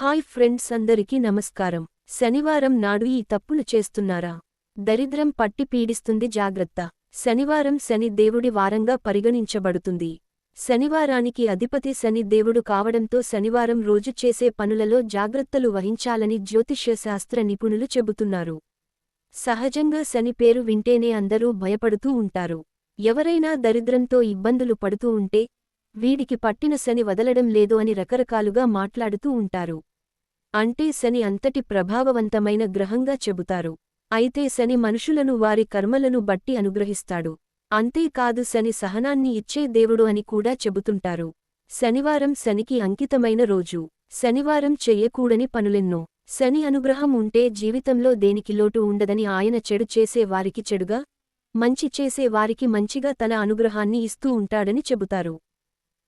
Hi friends అందరికీ నమస్కారం. శనివారం నాడు ఈ తప్పులు చేస్తున్నారా? దరిద్రం పట్టి పీడిస్తుంది జాగ్రత్త. శనివారం శని దేవుడి వారంగా పరిగణించబడుతుంది. శనివారానికి అధిపతి శని దేవుడు కావడంతో శనివారం రోజు చేసే పనులలో జాగ్రత్తలు వహించాలని జ్యోతిష్యశాస్త్ర నిపుణులు చెబుతున్నారు. సహజంగా శని పేరు వింటేనే అందరూ భయపడుతూ ఉంటారు. ఎవరైనా దరిద్రంతో ఇబ్బందులు పడుతూ ఉంటే వీడికి పట్టిన శని వదలడం లేదు అని రకరకాలుగా మాట్లాడుతూ ఉంటారు. అంటే శని అంతటి ప్రభావవంతమైన గ్రహంగా చెబుతారు. అయితే శని మనుషులను వారి కర్మలను బట్టి అనుగ్రహిస్తాడు. అంతేకాదు శని సహనాన్ని ఇచ్చే దేవుడు అని కూడా చెబుతుంటారు. శనివారం శనికి అంకితమైన రోజు. శనివారం చెయ్యకూడని పనులెన్నో. శని అనుగ్రహం ఉంటే జీవితంలో దేనికి లోటు ఉండదని ఆయన చెడు చేసే వారికి చెడుగా మంచి చేసే వారికి మంచిగా తన అనుగ్రహాన్ని ఇస్తూ ఉంటాడని చెబుతారు.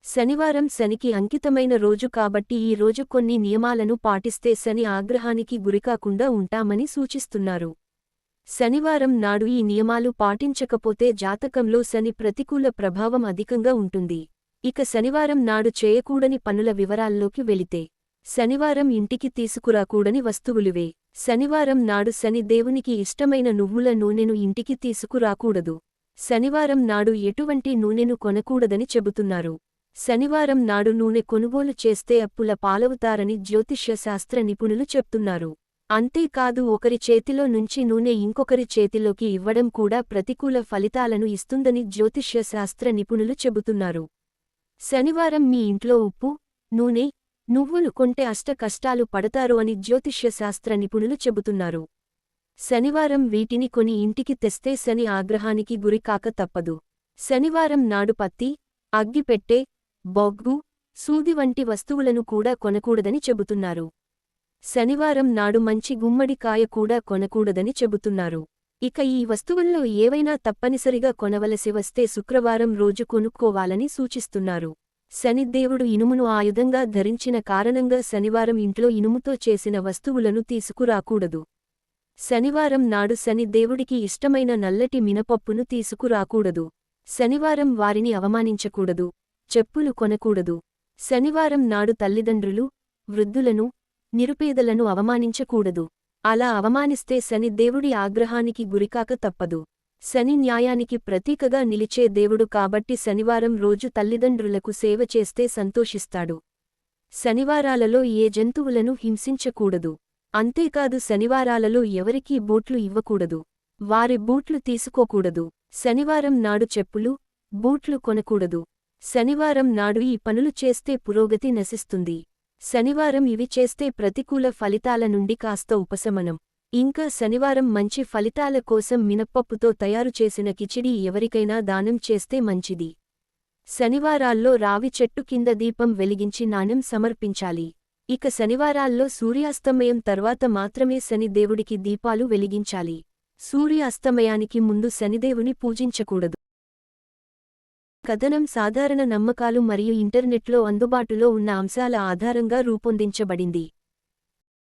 శనివారం శనికి అంకితమైన రోజు కాబట్టి ఈ రోజు కొన్ని నియమాలను పాటిస్తే శని ఆగ్రహానికి గురికాకుండా ఉంటామని సూచిస్తున్నారు. శనివారం నాడు ఈ నియమాలు పాటించకపోతే జాతకంలో శని ప్రతికూల ప్రభావం అధికంగా ఉంటుంది. ఇక శనివారం నాడు చేయకూడని పనుల వివరాల్లోకి వెళితే శనివారం ఇంటికి తీసుకురాకూడని వస్తువులువే. శనివారం నాడు శని దేవునికి ఇష్టమైన నువ్వుల నూనెను ఇంటికి తీసుకురాకూడదు. శనివారం నాడు ఎటువంటి నూనెను కొనకూడదని చెబుతున్నారు. శనివారం నాడు నూనె కొనుగోలు చేస్తే అప్పుల పాలవుతారని జ్యోతిష్యశాస్త్ర నిపుణులు చెప్తున్నారు. అంతేకాదు ఒకరి చేతిలో నుంచి నూనె ఇంకొకరి చేతిలోకి ఇవ్వడం కూడా ప్రతికూల ఫలితాలను ఇస్తుందని జ్యోతిష్యశాస్త్ర నిపుణులు చెబుతున్నారు. శనివారం మీ ఇంట్లో ఉప్పు నూనె నువ్వులు కొంటే అష్ట కష్టాలు పడతారు అని జ్యోతిష్యశాస్త్ర నిపుణులు చెబుతున్నారు. శనివారం వీటిని కొని ఇంటికి తెస్తే శని ఆగ్రహానికి గురికాక తప్పదు. శనివారం నాడు పత్తి అగ్గిపెట్టె బొగ్గు సూది వంటి వస్తువులను కూడా కొనకూడదని చెబుతున్నారు. శనివారం నాడు మంచి గుమ్మడికాయ కూడా కొనకూడదని చెబుతున్నారు. ఇక ఈ వస్తువుల్లో ఏవైనా తప్పనిసరిగా కొనవలసి వస్తే శుక్రవారం రోజు కొనుక్కోవాలని సూచిస్తున్నారు. శనిదేవుడు ఇనుమును ఆయుధంగా ధరించిన కారణంగా శనివారం ఇంట్లో ఇనుముతో చేసిన వస్తువులను తీసుకురాకూడదు. శనివారం నాడు శనిదేవుడికి ఇష్టమైన నల్లటి మినపప్పును తీసుకురాకూడదు. శనివారం వారిని అవమానించకూడదు. చెప్పులు కొనకూడదు. శనివారం నాడు తల్లిదండ్రులు వృద్ధులను నిరుపేదలను అవమానించకూడదు. అలా అవమానిస్తే శని దేవుడి ఆగ్రహానికి గురికాక తప్పదు. శని న్యాయానికి ప్రతీకగా నిలిచే దేవుడు కాబట్టి శనివారం రోజు తల్లిదండ్రులకు సేవ చేస్తే సంతోషిస్తాడు. శనివారాలలో ఏ జంతువులను హింసించకూడదు. అంతేకాదు శనివారాలలో ఎవరికీ బూట్లు ఇవ్వకూడదు. వారి బూట్లు తీసుకోకూడదు. శనివారం నాడు చెప్పులు బూట్లు కొనకూడదు. శనివారం నాడు ఈ పనులు చేస్తే పురోగతి నశిస్తుంది. శనివారం ఇవి చేస్తే ప్రతికూల ఫలితాల నుండి కాస్త ఉపశమనం. ఇంకా శనివారం మంచి ఫలితాల కోసం మినప్పప్పుతో తయారు చేసిన కిచిడి ఎవరికైనా దానం చేస్తే మంచిది. శనివారాల్లో రావి చెట్టు కింద దీపం వెలిగించి నాణ్యం సమర్పించాలి. ఇక శనివారాల్లో సూర్యాస్తమయం తర్వాత మాత్రమే శనిదేవుడికి దీపాలు వెలిగించాలి. సూర్యాస్తమయానికి ముందు శనిదేవుని పూజించకూడదు. కథనం సాధారణ నమ్మకాలు మరియు ఇంటర్నెట్లో అందుబాటులో ఉన్న అంశాల ఆధారంగా రూపొందించబడింది.